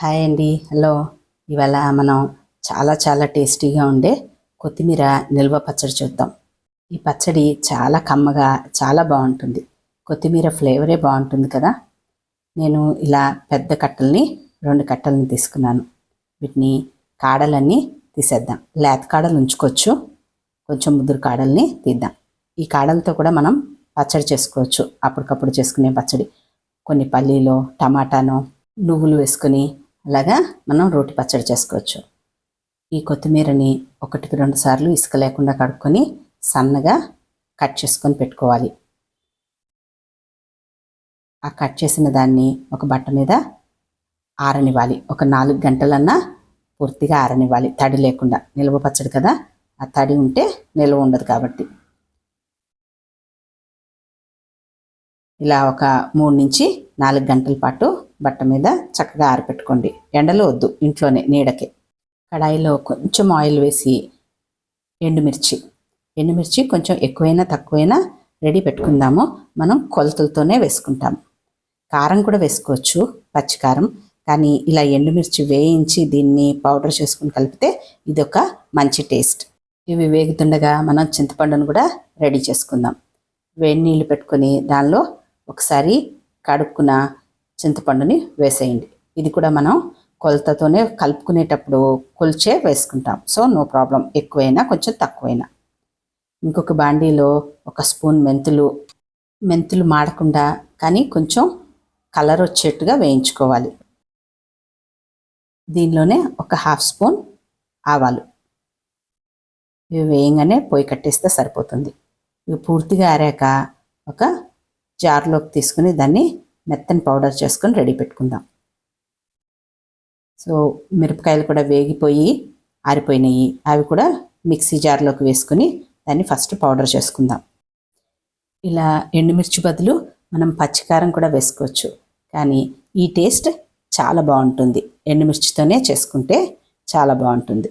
Hi అండి. Hello. ఇవాళ మనం చాలా చాలా టేస్టీగా ఉండే కొత్తిమీర నిల్వ పచ్చడి చూద్దాం. ఈ పచ్చడి చాలా కమ్మగా చాలా బాగుంటుంది. కొత్తిమీర ఫ్లేవరే బాగుంటుంది కదా? నేను ఇలా పెద్ద కట్టల్ని రెండు కట్టల్ని తీసుకున్నాను. వీటిని కాడలన్నీ తీసేద్దాం. లేత కాడలు ఉంచుకోవచ్చు. కొంచెం ముదురు కాడల్ని తీద్దాం. ఈ కాడలతో కూడా మనం పచ్చడి చేసుకోవచ్చు. అప్పటికప్పుడు చేసుకునే పచ్చడి. కొన్ని పల్లీలో టమాటానో నువ్వులు వేసుకొని అలాగా మనం రోటి పచ్చడి చేసుకోవచ్చు. ఈ కొత్తిమీరని ఒకటికి రెండు సార్లు ఇసుక లేకుండా కడుక్కొని సన్నగా కట్ చేసుకొని పెట్టుకోవాలి. ఆ కట్ చేసిన దాన్ని ఒక బట్ట మీద ఆరనివ్వాలి. ఒక నాలుగు గంటలన్నా పూర్తిగా ఆరనివ్వాలి. తడి లేకుండా. నిల్వ పచ్చడి కదా? ఆ తడి ఉంటే నిల్వ ఉండదు కాబట్టి. ఇలా ఒక మూడు నుంచి నాలుగు గంటల పాటు బట్ట మీద చక్కగా ఆరపెట్టుకోండి. ఎండలో వద్దు ఇంట్లోనే నీడకి. కడాయిలో కొంచెం ఆయిల్ వేసి ఎండుమిర్చి. ఎండుమిర్చి కొంచెం ఎక్కువైనా తక్కువైనా రెడీ పెట్టుకుందాము. మనం కొలతలతోనే వేసుకుంటాం. కారం కూడా వేసుకోవచ్చు పచ్చికారం. కానీ ఇలా ఎండుమిర్చి వేయించి దీన్ని పౌడర్ చేసుకుని కలిపితే ఇది ఒక మంచి టేస్ట్. ఇవి వేగుతుండగా మనం చింతపండును కూడా రెడీ చేసుకుందాం. వేడి నీళ్ళు పెట్టుకొని దానిలో ఒకసారి కడుక్కున్న చింతపండుని వేసేయండి. ఇది కూడా మనం కొలతతోనే కలుపుకునేటప్పుడు కొలిచే వేసుకుంటాం. So no problem. ఎక్కువైనా కొంచెం తక్కువైనా. ఇంకొక బాండీలో ఒక స్పూన్ మెంతులు మెంతులు మాడకుండా కానీ కొంచెం కలర్ వచ్చేట్టుగా వేయించుకోవాలి. దీనిలోనే ఒక హాఫ్ స్పూన్ ఆవాలు. ఇవి వేయంగానే పొయ్యి కట్టేస్తే సరిపోతుంది. ఇవి పూర్తిగా ఆరాక ఒక జార్లోకి తీసుకుని దాన్ని మెత్తని పౌడర్ చేసుకొని రెడీ పెట్టుకుందాం. సో మిరపకాయలు కూడా వేగిపోయి ఆరిపోయినాయి. అవి కూడా మిక్సీ జార్లోకి వేసుకుని దాన్ని ఫస్ట్ పౌడర్ చేసుకుందాం. ఇలా ఎండుమిర్చి బదులు మనం పచ్చికారం కూడా వేసుకోవచ్చు. కానీ ఈ టేస్ట్ చాలా బాగుంటుంది. ఎండుమిర్చితోనే చేసుకుంటే చాలా బాగుంటుంది.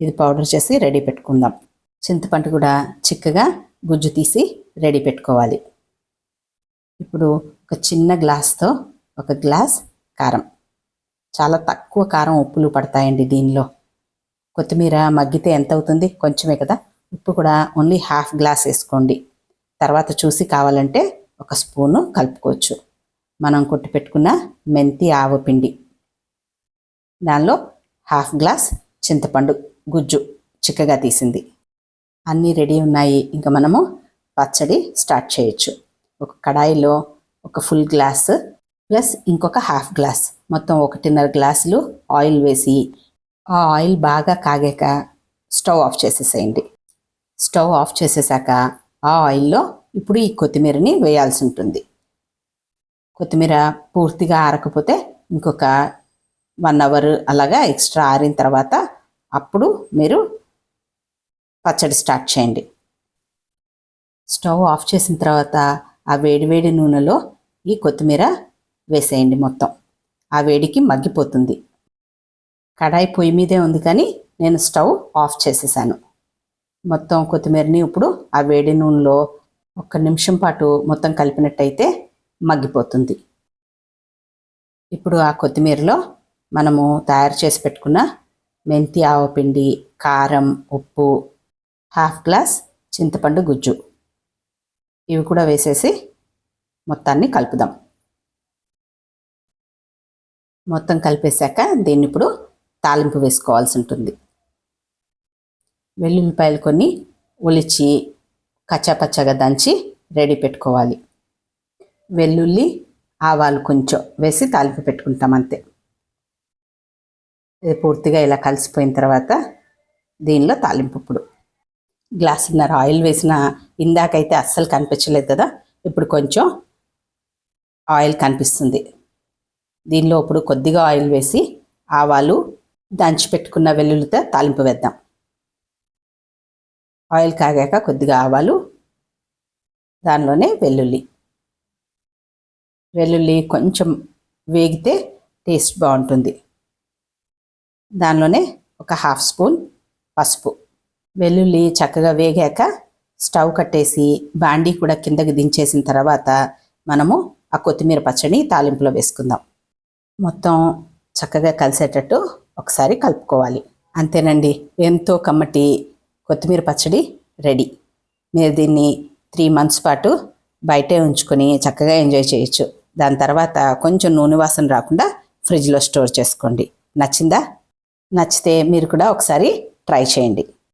ఇది పౌడర్ చేసి రెడీ పెట్టుకుందాం. చింతపండు కూడా చిక్కగా గుజ్జు తీసి రెడీ పెట్టుకోవాలి. ఇప్పుడు ఒక చిన్న గ్లాస్తో ఒక గ్లాస్ కారం. చాలా తక్కువ కారం ఉప్పులు పడతాయండి దీనిలో. కొత్తిమీర మగ్గితే ఎంత అవుతుంది కొంచెమే కదా. ఉప్పు కూడా ఓన్లీ హాఫ్ గ్లాస్ వేసుకోండి. తర్వాత చూసి కావాలంటే ఒక స్పూను కలుపుకోవచ్చు. మనం కొట్టి పెట్టుకున్న మెంతి ఆవపిండి దానిలో హాఫ్ గ్లాస్ చింతపండు గుజ్జు చిక్కగా తీసింది. అన్నీ రెడీ ఉన్నాయి. ఇంకా మనము పచ్చడి స్టార్ట్ చేయొచ్చు. ఒక కడాయిలో ఒక ఫుల్ గ్లాస్ ప్లస్ ఇంకొక హాఫ్ గ్లాస్ మొత్తం ఒకటిన్నర గ్లాసులు ఆయిల్ వేసి ఆ ఆయిల్ బాగా కాగాక స్టవ్ ఆఫ్ చేసేసేయండి. స్టవ్ ఆఫ్ చేసేసాక ఆ ఆయిల్లో ఇప్పుడు ఈ కొత్తిమీరని వేయాల్సి ఉంటుంది. కొత్తిమీర పూర్తిగా ఆరకపోతే ఇంకొక వన్ అవర్ అలాగా ఎక్స్ట్రా ఆరిన తర్వాత అప్పుడు మీరు పచ్చడి స్టార్ట్ చేయండి. స్టవ్ ఆఫ్ చేసిన తర్వాత ఆ వేడివేడి నూనెలో ఈ కొత్తిమీర వేసేయండి మొత్తం. ఆ వేడికి మగ్గిపోతుంది. కడాయి పొయ్యి మీదే ఉంది కానీ నేను స్టవ్ ఆఫ్ చేసేసాను. మొత్తం కొత్తిమీరని ఇప్పుడు ఆ వేడి నూనెలో ఒక్క నిమిషం పాటు మొత్తం కలిపినట్టయితే మగ్గిపోతుంది. ఇప్పుడు ఆ కొత్తిమీరలో మనము తయారు చేసి పెట్టుకున్న మెంతి ఆవపిండి కారం ఉప్పు హాఫ్ గ్లాస్ చింతపండు గుజ్జు. ఇవి కూడా వేసేసి మొత్తాన్ని కలుపుదాం. మొత్తం కలిపేశాక దీన్ని ఇప్పుడు తాలింపు వేసుకోవాల్సి ఉంటుంది. వెల్లుల్లిపాయలు కొన్ని ఒలిచి కచ్చాపచ్చగా దంచి రెడీ పెట్టుకోవాలి. వెల్లుల్లి ఆవాలు కొంచెం వేసి తాలింపు పెట్టుకుంటాం అంతే. ఇది పూర్తిగా ఇలా కలిసిపోయిన తర్వాత దీనిలో తాలింపు ఇప్పుడు. గ్లాసున్నర ఆయిల్ వేసిన ఇందాకైతే అస్సలు కనిపించలేదు కదా ఇప్పుడు కొంచెం ఆయిల్ కనిపిస్తుంది. దీనిలో ఇప్పుడు కొద్దిగా ఆయిల్ వేసి ఆవాలు దంచి పెట్టుకున్న వెల్లుల్లితో తాలింపు వేద్దాం. ఆయిల్ కాగాక కొద్దిగా ఆవాలు దానిలోనే వెల్లుల్లి. వెల్లుల్లి కొంచెం వేగితే టేస్ట్ బాగుంటుంది. దానిలోనే ఒక హాఫ్ స్పూన్ పసుపు. వెల్లుల్లి చక్కగా వేగాక స్టవ్ కట్టేసి బాండీ కూడా కిందకి దించేసిన తర్వాత మనము ఆ కొత్తిమీర పచ్చడి తాలింపులో వేసుకుందాం. మొత్తం చక్కగా కలిసేటట్టు ఒకసారి కలుపుకోవాలి. అంతేనండి ఎంతో కమ్మటి కొత్తిమీర పచ్చడి రెడీ. మీరు దీన్ని త్రీ మంత్స్ పాటు బయటే ఉంచుకొని చక్కగా ఎంజాయ్ చేయొచ్చు. దాని తర్వాత కొంచెం నూనె వాసన రాకుండా ఫ్రిడ్జ్లో స్టోర్ చేసుకోండి. నచ్చిందా? నచ్చితే మీరు కూడా ఒకసారి ట్రై చేయండి.